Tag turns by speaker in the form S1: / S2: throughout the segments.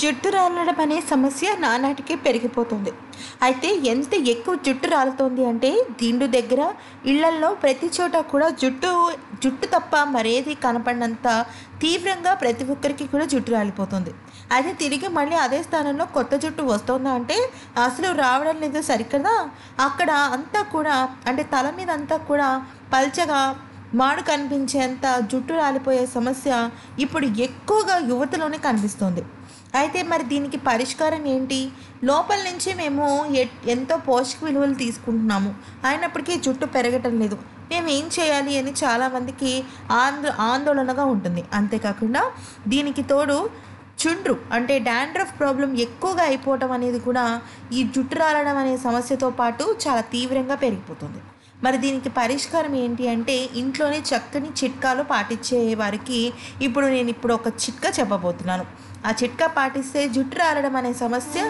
S1: జుట్టు రాలడం అనే సమస్య నానాటికి పెరిగిపోతుంది. అయితే ఎంత ఎక్కువ జుట్టు రాలుతోంది అంటే దిండు దగ్గర ఇళ్ళల్లో ప్రతి చోట కూడా జుట్టు జుట్టు తప్ప మరేది కనపడినంత తీవ్రంగా ప్రతి ఒక్కరికి కూడా జుట్టు రాలిపోతుంది. అయితే తిరిగి మళ్ళీ అదే స్థానంలో కొత్త జుట్టు వస్తుందా అంటే అసలు రావడం లేదు సరికదా? అక్కడ అంతా కూడా అంటే తల మీద అంతా కూడా పల్చగా మాడు కనిపించేంత జుట్టు రాలిపోయే సమస్య ఇప్పుడు ఎక్కువగా యువతలోనే కనిపిస్తుంది. అయితే మరి దీనికి పరిష్కారం ఏంటి? లోపల నుంచి మేము ఎ- ఎంతో పోషక విలువలు తీసుకుంటున్నాము. అయినప్పటికీ జుట్టు పెరగటం లేదు. మేము ఏం చేయాలి అని చాలామందికి ఆందో ఆందోళనగా ఉంటుంది. అంతేకాకుండా దీనికి తోడు చుండ్రు అంటే డాండ్రఫ్ ప్రాబ్లం ఎక్కువగా అయిపోవటం అనేది కూడా ఈ జుట్టు రాలడం అనే సమస్యతో పాటు చాలా తీవ్రంగా పెరిగిపోతుంది. మరి దీనికి పరిష్కారం ఏంటి అంటే ఇంట్లోనే చక్కని చిట్కాలు పాటించే వారికి ఇప్పుడు నేను ఇప్పుడు ఒక చిట్కా చెప్పబోతున్నాను. ఆ చిట్కా పాటిస్తే జుట్టు రాలడం అనే సమస్య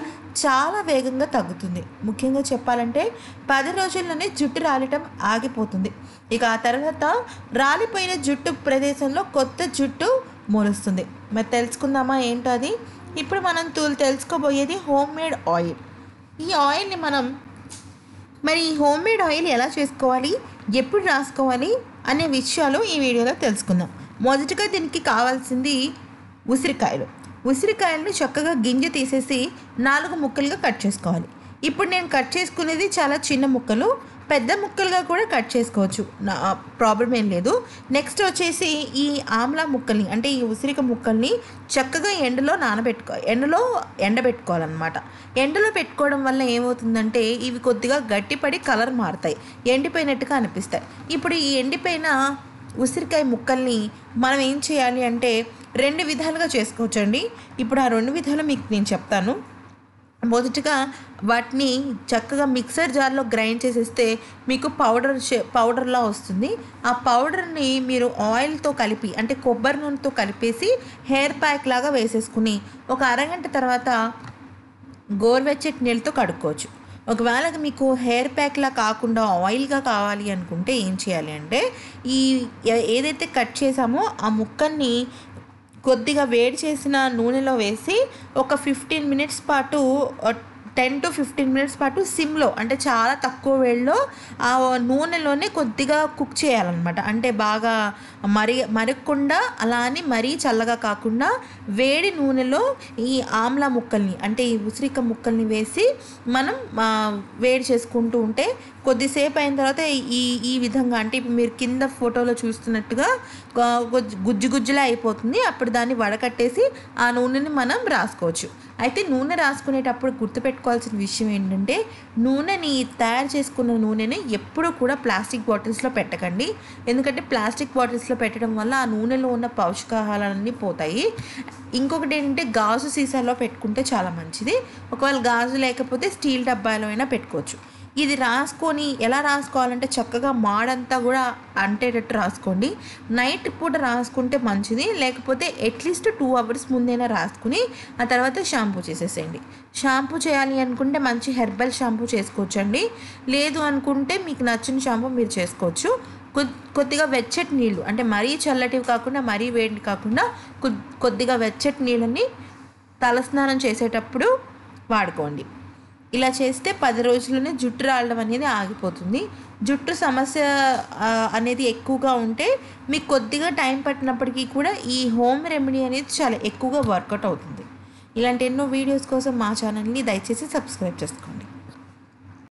S1: చాలా వేగంగా తగ్గుతుంది. ముఖ్యంగా చెప్పాలంటే పది రోజుల్లోనే జుట్టు రాలటం ఆగిపోతుంది. ఇక ఆ తర్వాత రాలిపోయిన జుట్టు ప్రదేశంలో కొత్త జుట్టు మొలుస్తుంది. మరి తెలుసుకుందామా ఏంటో అది ఇప్పుడు మనం తూలు తెలుసుకోబోయేది హోమ్ మేడ్ ఆయిల్. ఈ ఆయిల్ని మనం మరి ఈ హోమ్ మేడ్ ఆయిల్ ఎలా చేసుకోవాలి? ఎప్పుడు రాసుకోవాలి? అనే విషయాలు ఈ వీడియోలో తెలుసుకుందాం. మొదటగా దీనికి కావాల్సింది ఉసిరికాయలు. ఉసిరికాయలను చక్కగా గింజ తీసేసి నాలుగు ముక్కలుగా కట్ చేసుకోవాలి. ఇప్పుడు నేను కట్ చేసుకునేది చాలా చిన్న ముక్కలు. పెద్ద ముక్కలుగా కూడా కట్ చేసుకోవచ్చు. నా ప్రాబ్లం ఏం లేదు. నెక్స్ట్ వచ్చేసి ఈ ఆమ్లా ముక్కల్ని అంటే ఈ ఉసిరిక ముక్కల్ని చక్కగా ఎండలో నానబెట్టుకో ఎండలో ఎండబెట్టుకోవాలన్నమాట. ఎండలో పెట్టుకోవడం వల్ల ఏమవుతుందంటే ఇవి కొద్దిగా గట్టిపడి కలర్ మారుతాయి. ఎండిపోయినట్టుగా అనిపిస్తాయి. ఇప్పుడు ఈ ఎండిపోయిన ఉసిరికాయ ముక్కల్ని మనం ఏం చేయాలి అంటే రెండు విధాలుగా చేసుకోవచ్చండి. ఇప్పుడు ఆ రెండు విధాలు మీకు నేను చెప్తాను. మొదటగా వాటిని చక్కగా మిక్సర్ జార్లో గ్రైండ్ చేసేస్తే మీకు పౌడర్ పౌడర్లా వస్తుంది. ఆ పౌడర్ని మీరు ఆయిల్తో కలిపి అంటే కొబ్బరి నూనెతో కలిపేసి హెయిర్ ప్యాక్ లాగా వేసేసుకుని ఒక అరగంట తర్వాత గోరువెచ్చటి నీళ్ళతో కడుక్కోవచ్చు. ఒకవేళ మీకు హెయిర్ ప్యాక్లా కాకుండా ఆయిల్గా కావాలి అనుకుంటే ఏం చేయాలి అంటే ఈ ఏదైతే కట్ చేసామో ఆ ముక్కల్ని కొద్దిగా వేడి చేసిన నూనెలో వేసి ఒక ఫిఫ్టీన్ మినిట్స్ పాటు టెన్ టు ఫిఫ్టీన్ మినిట్స్ పాటు సిమ్లో అంటే చాలా తక్కువ వేడిలో ఆ నూనెలోనే కొద్దిగా కుక్ చేయాలన్నమాట. అంటే బాగా మరి మరగకుండా అలా అని మరీ చల్లగా కాకుండా వేడి నూనెలో ఈ ఆమ్లా ముక్కల్ని అంటే ఈ ఉసిరిక ముక్కల్ని వేసి మనం వేడి చేసుకుంటూ ఉంటే కొద్దిసేపు అయిన తర్వాత ఈ ఈ విధంగా అంటే ఇప్పుడు మీరు కింద ఫోటోలో చూస్తున్నట్టుగా గుజ్జు గుజ్జులా అయిపోతుంది. అప్పుడు దాన్ని వడకట్టేసి ఆ నూనెని మనం రాసుకోవచ్చు. అయితే నూనె రాసుకునేటప్పుడు గుర్తుపెట్టుకోవాల్సిన విషయం ఏంటంటే నూనెని తయారు చేసుకున్న నూనెని ఎప్పుడూ కూడా ప్లాస్టిక్ బాటిల్స్లో పెట్టకండి. ఎందుకంటే ప్లాస్టిక్ బాటిల్స్లో పెట్టడం వల్ల ఆ నూనెలో ఉన్న పౌష్టికాహాలన్నీ పోతాయి. ఇంకొకటి ఏంటంటే గాజు సీసాలో పెట్టుకుంటే చాలా మంచిది. ఒకవేళ గాజు లేకపోతే స్టీల్ డబ్బాలో అయినా పెట్టుకోవచ్చు. ఇది రాసుకొని ఎలా రాసుకోవాలంటే చక్కగా మాడంతా కూడా అంటేటట్టు రాసుకోండి. నైట్ పూట రాసుకుంటే మంచిది. లేకపోతే అట్లీస్ట్ టూ అవర్స్ ముందైనా రాసుకుని ఆ తర్వాత షాంపూ చేసేసేయండి. షాంపూ చేయాలి అనుకుంటే మంచి హెర్బల్ షాంపూ చేసుకోవచ్చండి. లేదు అనుకుంటే మీకు నచ్చిన షాంపూ మీరు చేసుకోవచ్చు. కొద్దిగా వెచ్చటి నీళ్ళు అంటే మరీ చల్లటివి కాకుండా మరీ వేడి కాకుండా కొద్దిగా వెచ్చటి నీళ్ళని తలస్నానం చేసేటప్పుడు వాడుకోండి. ఇలా చేస్తే పది రోజుల్లోనే జుట్టు రాలడం అనేది ఆగిపోతుంది. జుట్టు సమస్య అనేది ఎక్కువగా ఉంటే మీకు కొద్దిగా టైం పట్టినప్పటికీ కూడా ఈ హోమ్ రెమెడీ అనేది చాలా ఎక్కువగా వర్కౌట్ అవుతుంది. ఇలాంటి ఎన్నో వీడియోస్ కోసం మా ఛానల్ని దయచేసి సబ్స్క్రైబ్ చేసుకోండి.